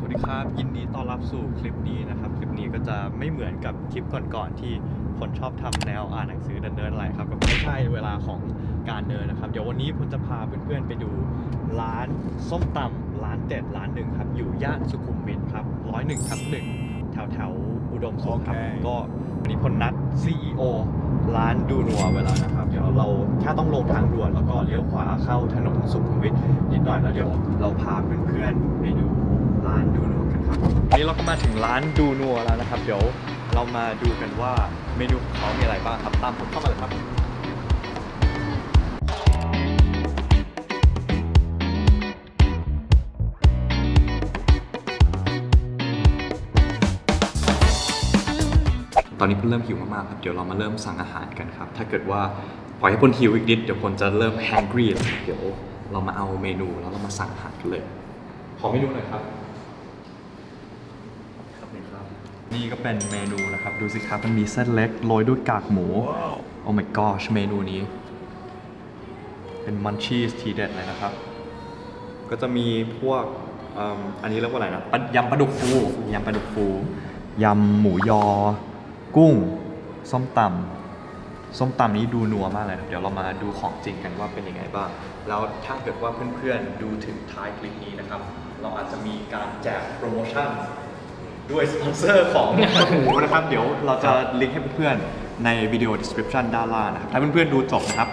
สวัสดีครับ ยินดีต้อนรับสู่คลิปนี้นะครับ คลิปนี้ก็จะไม่เหมือนกับคลิปก่อนๆที่คนชอบทำแนวอ่านหนังสือเดินๆอะไรครับก็ไม่ใช่เวลาของการเดินนะครับ เดี๋ยววันนี้ผมจะพาเพื่อนๆไปดูร้านส้มตำร้านเด็ดร้านหนึ่งครับ อยู่ย่านสุขุมวิทครับร้อยหนึ่งทับหนึ่งแถวแถวๆอุดมสุขครับโอเคก็วันนี้พลนัด CEO ร้านดูนัวเวลานะครับ เดี๋ยวเราแค่ต้องลงทางด่วนแล้วก็เลี้ยวขวาเข้าถนนสุขุมวิทนิดหน่อยแล้วเดี๋ยวเราพาเพื่อนๆไปดูร้านดูนัวกันครับวันนี้เราก็มาถึงร้านดูนัวแล้วนะครับ เดี๋ยวเรามาดูกันว่าเมนูของเขามีอะไรบ้างครับ ตามผมเข้ามาเลยครับ ตอนนี้เพิ่งเริ่มหิวมากๆครับ เดี๋ยวเรามาเริ่มสั่งอาหารกันครับ ถ้าเกิดว่าปล่อยให้พลหิวอีกนิด เดี๋ยวพลจะเริ่ม hungry แล้วเดี๋ยวเรามาเอาเมนูแล้วเรามาสั่งอาหารกันเลย ขอเมนูหน่อยครับ นี่ครับนี่ก็เป็นเมนูนะครับ ดูสิครับมันมีเส้นเล็กโรยด้วยกากหมู โอ้ my gosh เมนูนี้ เป็นมันชีสทีเด็ดเลยนะครับ ก็จะมีพวกเอิ่มอันนี้เรียกว่าอะไรนะปลายำปลาดุกฟูยำปลาดุกฟูยำหมูยอ กุ้ง ส้มตำส้มตำนี้ดูนัวมากเลยนะเดี๋ยวเรามาดูของจริงกันว่าเป็นยังไงบ้าง แล้วถ้าเกิดว่าเพื่อนๆดูถึงท้ายคลิปนี้นะครับ เราอาจจะมีการแจกโปรโมชั่น ด้วยสปอนเซอร์ของหมูนะครับ เดี๋ยวเราจะลิงก์ให้เพื่อนๆ ในวิดีโอ description ด้านล่างนะครับถ้าเพื่อนๆ ดูจบนะครับ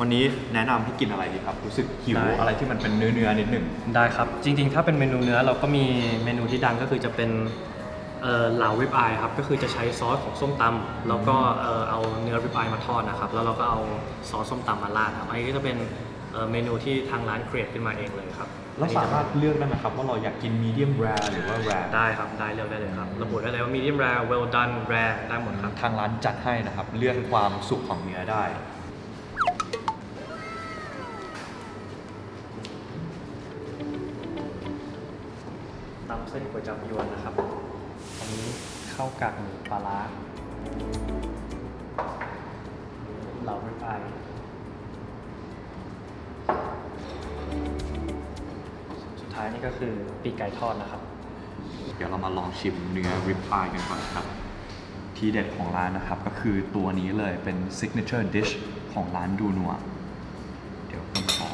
วันนี้แนะนำให้กินอะไรดีครับ รู้สึกหิวได้ อะไรที่มันเป็นเนื้อเนื้อๆนิดหนึ่ง ได้ครับ จริงๆ ถ้าเป็นเมนูเนื้อเราก็มีเมนูที่ดังก็คือจะเป็นเอ่อเหลาริบอายครับ ก็คือจะใช้ซอสของส้มตำแล้วก็เอ่อเอาเนื้อริบอายมาทอดนะครับ แล้วเราก็เอาซอสส้มตำมาราดครับ อันนี้ก็จะเป็น เอ่อเมนูที่ทางร้านครีเอทขึ้นมาเองเลยครับเราสามารถเลือกได้ไหมครับว่าเราอยากกินมีเดียมแรร์หรือว่าแรร์ได้ครับได้เลือกได้เลยครับ ระบุได้เลยว่า medium rare well done rare ได้หมดครับ ทางร้านจัดให้นะครับ เลือกความสุกของเนื้อได้ ตำเส้นก๋วยจับยวนนะครับอันนี้ข้าวกากหมูปลาร้าเหลาริบอายายนี่ก็คือปีกไก่ทอดนะครับ เดี๋ยวเรามาลองชิมเนื้อริบพายกันก่อนครับ ที่เด็ดของร้านนะครับก็คือตัวนี้เลยเป็น signature dish ของร้านดูนัว เดี๋ยวผมขอ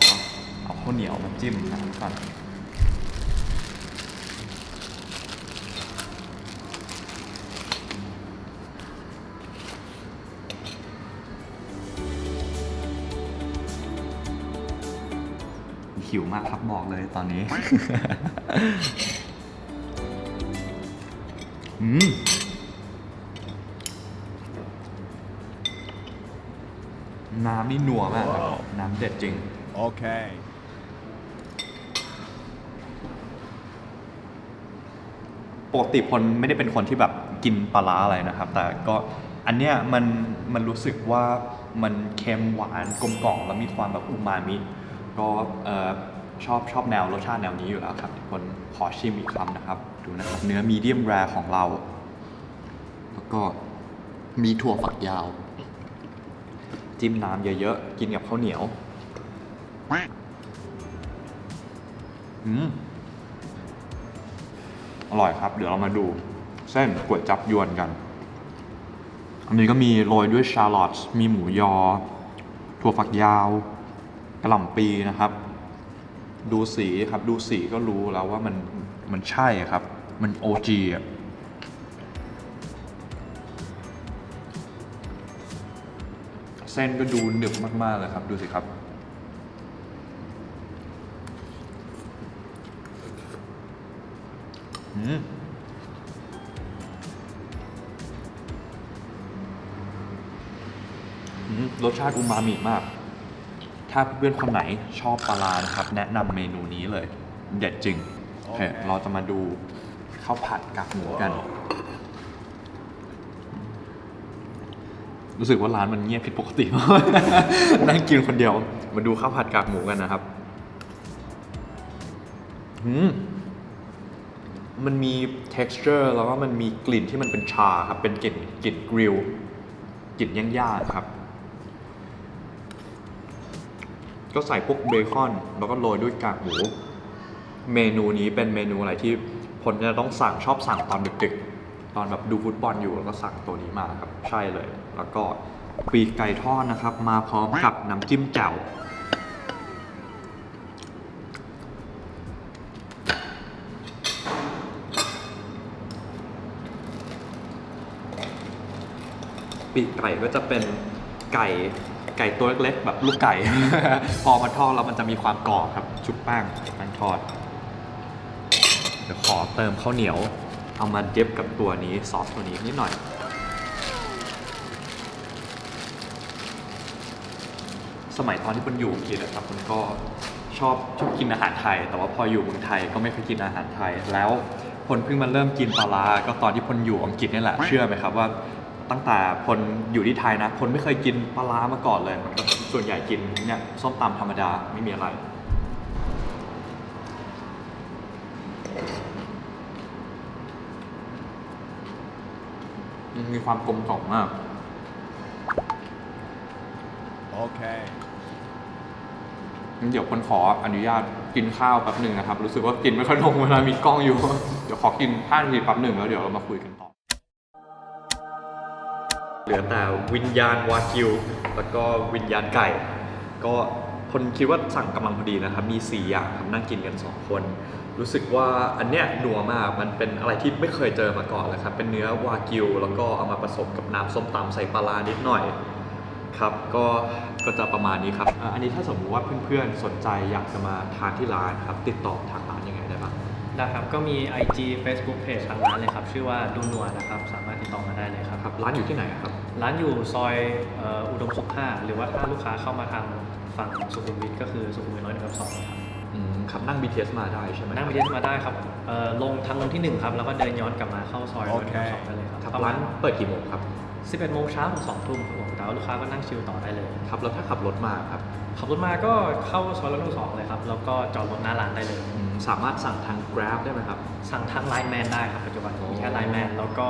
เอาข้าวเหนียวมาจิ้มน้ำก่อน หิวมากครับบอกเลยตอนนี้ อืมน้ำนี่นัวมากครับน้ำเด็ดจริง Okay. ปกติพลไม่ได้เป็นคนที่แบบกินปลาร้าอะไรนะครับ แต่ก็อันเนี้ยมันมันรู้สึกว่ามันเค็มหวานกลมกล่อมแล้วมีความแบบอูมามิ ก็เอ่อชอบชอบแนวรสชาติแนวนี้อยู่แล้วครับทุกคนขอชิมอีกคำนะครับ ดูนะครับเนื้อมีเดียมแรของเรา แล้วก็มีถั่วฝักยาว จิ้มน้ำเยอะๆ กินกับข้าวเหนียวอืมอร่อยครับ เดี๋ยวเรามาดู เส้นก๋วยจับยวนกัน อันนี้ก็มีโรยด้วยชาร์ลอตส์มีหมูยอ ถั่วฝักยาว กระหล่ำปีนะครับ ดูสีครับดูสีก็รู้แล้วว่ามันมันใช่ครับ มันโอจีอะเส้นก็ดูหนึบมาก ๆ เลยครับ ดูสิครับ อืมอืมรสชาติอูมามิมาก ถ้าเพื่อนคนไหนชอบปลาร้านะครับ แนะนำเมนูนี้เลย เด็ดจริงโอเค เราจะมาดูข้าวผัดกากหมูกัน รู้สึกว่าร้านมันเงียบผิดปกติมาก นั่งกินคนเดียว มาดูข้าวผัดกากหมูกันนะครับอืมมันมี texture แล้วก็มันมีกลิ่นที่มันเป็นชาครับ เป็นกลิ่นกลิ่นกริลกลิ่นย่างๆครับ ก็ใส่พวกเบคอน แล้วก็โรยด้วยกากหมู เมนูนี้เป็นเมนูอะไรที่พลจะต้องสั่งชอบสั่งตอนดึกๆ ตอนแบบดูฟุตบอลอยู่แล้วก็สั่งตัวนี้มาครับ ใช่เลย แล้วก็ปีกไก่ทอดนะครับ มาพร้อมกับน้ำจิ้มแจ่วปีกไก่ก็จะเป็นไก่ ไก่ตัวเล็กๆแบบลูกไก่ พอมาทอดแล้วมันจะมีความกรอบครับ ชุบแป้งแป้งทอดเดี๋ยวขอเติมข้าวเหนียว เอามาเย็บกับตัวนี้ซอสตัวนี้นิดหน่อยสมัยตอนที่คนอยู่อังกฤษนะครับมันก็ชอบชอบกินอาหารไทย แต่ว่าพออยู่เมืองไทยก็ไม่เคยกินอาหารไทย แล้วพลเพิ่งมาเริ่มกินปลาร้าก็ตอนที่พลอยู่อังกฤษนี่แหละเชื่อไหมครับว่า ตั้งแต่พลอยู่ที่ไทยนะพลไม่เคยกินปลาร้ามาก่อนเลยมันก็ส่วนใหญ่กินเนี่ยส้มตำธรรมดาไม่มีอะไร มีความกลมกล่อมมาก Okay. งั้นเดี๋ยวคนขออนุญาตกินข้าวแป๊บหนึ่งนะครับ รู้สึกว่ากินไม่ค่อยลงเวลามีกล้องอยู่ เดี๋ยวขอกินห้านาทีแป๊บหนึ่งแล้วเดี๋ยวเรามาคุยกันต่อ เหลือแต่วิญญาณวากิว แล้วก็วิญญาณไก่ ก็คนคิดว่าสั่งกำลังพอดีนะครับ มีสี่อย่างครับนั่งกินกันสองคน รู้สึกว่าอันเนี้ยนัวมาก มันเป็นอะไรที่ไม่เคยเจอมาก่อนเลยครับ เป็นเนื้อวากิว แล้วก็เอามาผสมกับน้ำส้มตำใส่ปลาร้านิดหน่อยครับ ก็ก็จะประมาณนี้ครับอะอันนี้ถ้าสมมติว่าเพื่อนๆ สนใจอยากจะมาทานที่ร้านครับ ติดต่อทางร้านยังไงได้บ้างนะครับ ก็มี IG Facebook Page ทางร้านเลยครับ ชื่อว่าดูนัวนะครับ สามารถติดต่อมาได้เลยครับ ครับ ร้านอยู่ที่ไหนครับ ร้านอยู่ซอยเอ่ออุดมสุข5หรือว่าถ้าลูกค้าเข้ามาทางฝั่งสุขุมวิทก็คือสุขุมวิทร้อยหนึ่งกับสองครับอืมครับนั่ง BTS มาได้ใช่ไหมนั่งไปเที่ยวมาได้ครับเอ่อลงทางลงที่1ครับแล้วก็เดินย้อนกลับมาเข้าซอยร้อยหนึ่งกับสองได้เลยครับครับประร้ามาณนเปิดกี่โมงครับ11โมงเช้าถึง2ทุ่มครับผมแต่ว่าลูกค้าก็นั่งชิลต่อได้เลยครับแล้วถ้าขับรถมาครับขับรถมาก็เข้าซอยร้อยหนึ่งสองเลยครับแล้วก็จอดรถหน้าร้านได้เลยอืมสามารถสั่งทาง Grab ได้ไหมครับ สั่งทางไลน์แมนได้ครับปัจจุบันมีแค่ไลน์แมนแล้วก็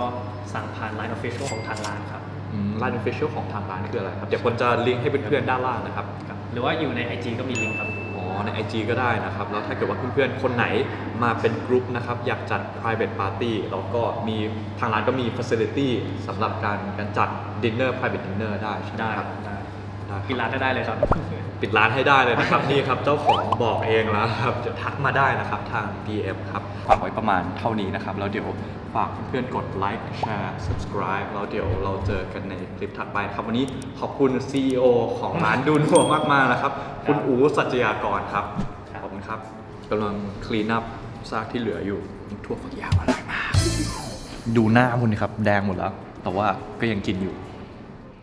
สั่งผ่านไลน์ออฟฟิเชียลของทางร้านครับ ไลน์ official ของทางร้านคืออะไรครับ เดี๋ยวคนจะลิงก์ให้เพื่อนๆด้านล่างนะครับครับ หรือว่าอยู่ใน IG ก็มีลิงก์ครับ อ๋อ ใน IG ก็ได้นะครับ แล้วถ้าเกิดว่าเพื่อนๆ คนไหนมาเป็นกลุ่มนะครับ อยากจัด private party แล้วก็มีทางร้านก็มี facility สำหรับการการจัด dinner private dinner ได้ใช่ไหมได้ครับได้ได้ครับ กินร้านได้ได้เลยครับ ปิดร้านให้ได้เลยนะครับ นี่ครับ เจ้าของบอกเองแล้วครับจะทักมาได้นะครับทาง DM ครับฝากไว้ประมาณเท่านี้นะครับ แล้วเดี๋ยวฝากเพื่อนๆกดไลค์แชร์ subscribe แล้วเดี๋ยวเราเจอกันในคลิปถัดไปนะครับ วันนี้ขอบคุณ CEO ของร้านดูนัวมากๆนะครับ คุณอูสัจยากรครับขอบคุณครับกำลังคลีนอัพซากที่เหลืออยู่ทั่วฝักยาวอร่อยมาก ดูหน้าคุณครับ แดงหมดแล้ว แต่ว่าก็ยังกินอยู่